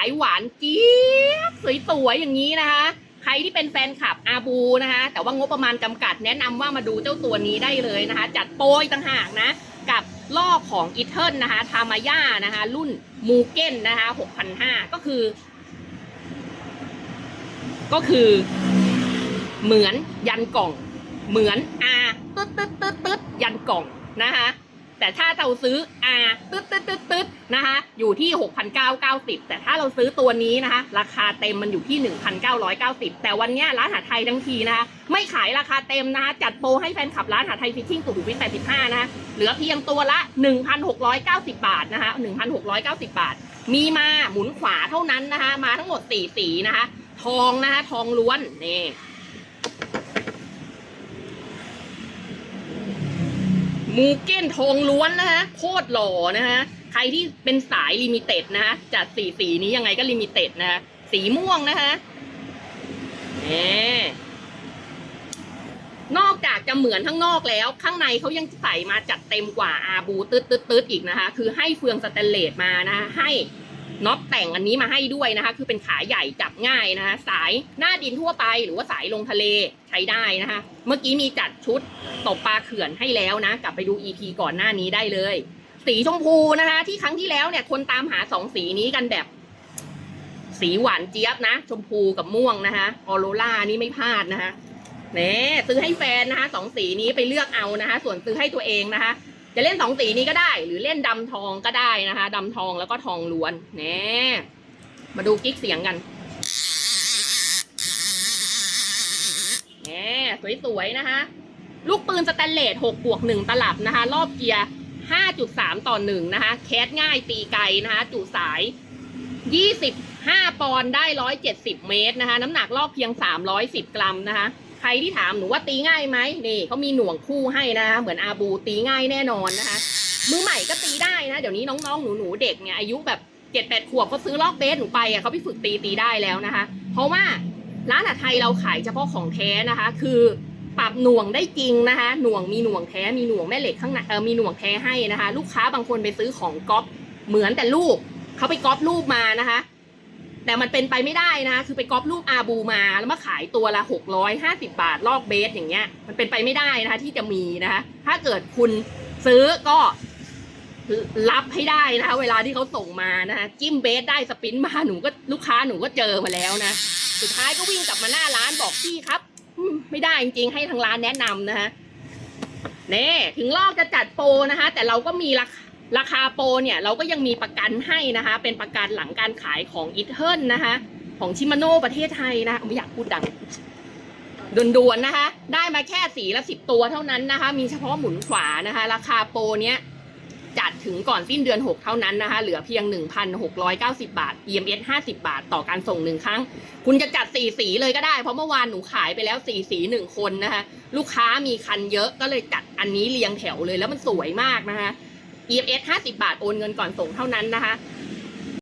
ายหวานเจี๊ยบสวยๆอย่างนี้นะคะ ใครที่เป็นแฟนคลับอาบูนะคะ แต่ว่างบประมาณจำกัดแนะนำว่ามาดูเจ้าตัวนี้ได้เลยนะคะ จัดโปรยต่างหากนะ กับลอกของอีเทิลนะคะ ทามาย่านะคะ รุ่นมูเก้นนะคะ6,500 ก็คือ ก็คือเหมือนยันกล่อง เหมือนอาตึ๊ดตึ๊ดตึ๊ดตึ๊ดยันกล่องนะคะ แต่ถ้าเราซื้อ ตึ๊ดตึ๊ดตึ๊ดตึ๊ดนะคะอยู่ที่ 6,990 แต่ถ้าเราซื้อตัวนี้นะคะ ราคาเต็มมันอยู่ที่ 1,990 แต่วันเนี้ยร้านหาไทยทั้งทีนะคะ ไม่ขายราคาเต็มนะคะจัดโปรให้แฟนคลับร้านหาไทยฟิชชิ่งสุขุมวิท85 นะคะเหลือเพียงตัวละ 1,690 บาทนะคะ 1,690 บาท มีมาหมุนขวาเท่านั้นนะคะ มาทั้งหมด 4 สีนะคะ ทองนะคะ ทองล้วนนี่ มูเก้นทองล้วนนะคะโคตรหล่อนะคะใครที่เป็นสายลิมิเต็ดนะฮะจัดสีสีนี้ยังไงก็ลิมิเต็ดนะฮะสีม่วงนะคะนี่นอกจากจะเหมือนข้างนอกแล้ว ข้างในเขายังใส่มาจัดเต็มกว่าอาบูตืดตืดตืดอีกนะคะ คือให้เฟืองสแตนเลสมานะคะให้ น็อตแต่งอันนี้มาให้ด้วยนะคะ คือเป็นขาใหญ่จับง่ายนะคะ สายหน้าดินทั่วไปหรือว่าสายลงทะเลใช้ได้นะคะ เมื่อกี้มีจัดชุดตกปลาเขื่อนให้แล้วนะ กลับไปดู EP ก่อนหน้านี้ได้เลย สีชมพูนะคะ ที่ครั้งที่แล้วเนี่ยคนตามหาสองสีนี้กันแบบ สีหวานเจี๊ยบนะ ชมพูกับม่วงนะคะออโรล่านี่ไม่พลาดนะคะเน่ซื้อให้แฟนนะคะสองสีนี้ไปเลือกเอานะคะ ส่วนซื้อให้ตัวเองนะคะ จะเล่นสองสีนี้ก็ได้ หรือเล่นดำทองก็ได้นะคะดำทองแล้วก็ทองล้วนเน่มาดูกิ๊กเสียงกันเน่สวยๆนะคะ ลูกปืนสแตนเลส6บวก1ตลับนะคะ รอบเกียร์5.3ต่อ1นะคะ แคสง่ายตีไกลนะคะ จุสาย25ปอนได้170เมตรนะคะ น้ำหนักรอบเพียง310กรัมนะคะ ใครที่ถามหนูว่าตีง่ายไหมนี่เขามีหน่วงคู่ให้นะคะเหมือนอาบูตีง่ายแน่นอนนะคะ มือใหม่ก็ตีได้นะ เดี๋ยวนี้น้องๆหนูๆเด็กเนี่ยอายุแบบเจ็ดแปดขวบเขาซื้อลอกเบสหนูไปอะเขาไปฝึกตีตีได้แล้วนะคะ เพราะว่าร้านอาหาไทยเราขายเฉพาะของแท้นะคะ คือปรับหน่วงได้จริงนะคะ หน่วงมีหน่วงแท้มีหน่วงแม่เหล็กข้างในเออมีหน่วงแท้ให้นะคะ ลูกค้าบางคนไปซื้อของก๊อปเหมือนแต่รูปเขาไปก๊อปรูปมานะคะ แต่มันเป็นไปไม่ได้นะคะคือไปก๊อปรูปอาบูมาแล้วมาขายตัวละหกร้อยห้าสิบาท ลอกเบสอย่างเงี้ย มันเป็นไปไม่ได้นะคะที่จะมีนะคะ ถ้าเกิดคุณซื้อก็รับให้ได้นะคะ เวลาที่เขาส่งมานะคะจิ้มเบสได้สปินมาหนูก็ลูกค้าหนูก็เจอมาแล้วนะ สุดท้ายก็วิ่งกลับมาหน้าร้านบอกพี่ครับไม่ได้จริงๆให้ทางร้านแนะนำนะคะเน่ถึงลอกจะจัดโปรนะคะ แต่เราก็มีราคา ราคาโปรเนี่ยเราก็ยังมีประกันให้นะคะ เป็นประกันหลังการขายของอีเทิลนะคะ ของชิมาโน่ประเทศไทยนะคะไม่อยากพูดดังด่วนๆนะคะ ได้มาแค่สีละสิบตัวเท่านั้นนะคะ มีเฉพาะหมุนขวานะคะ ราคาโปรเนี้ยจัดถึงก่อนสิ้นเดือน 6 เท่านั้นนะคะ เหลือเพียง 1,690 บาท EMS 50 บาท ต่อการส่งหนึ่งครั้ง คุณจะจัด 4 สีเลยก็ได้ เพราะเมื่อวานหนูขายไปแล้ว 4 สี 1 คนนะคะ ลูกค้ามีคันเยอะก็เลยจัดอันนี้เรียงแถวเลยแล้วมันสวยมากนะคะ EFS 50 บาท โอนเงินก่อนส่งเท่านั้นนะคะ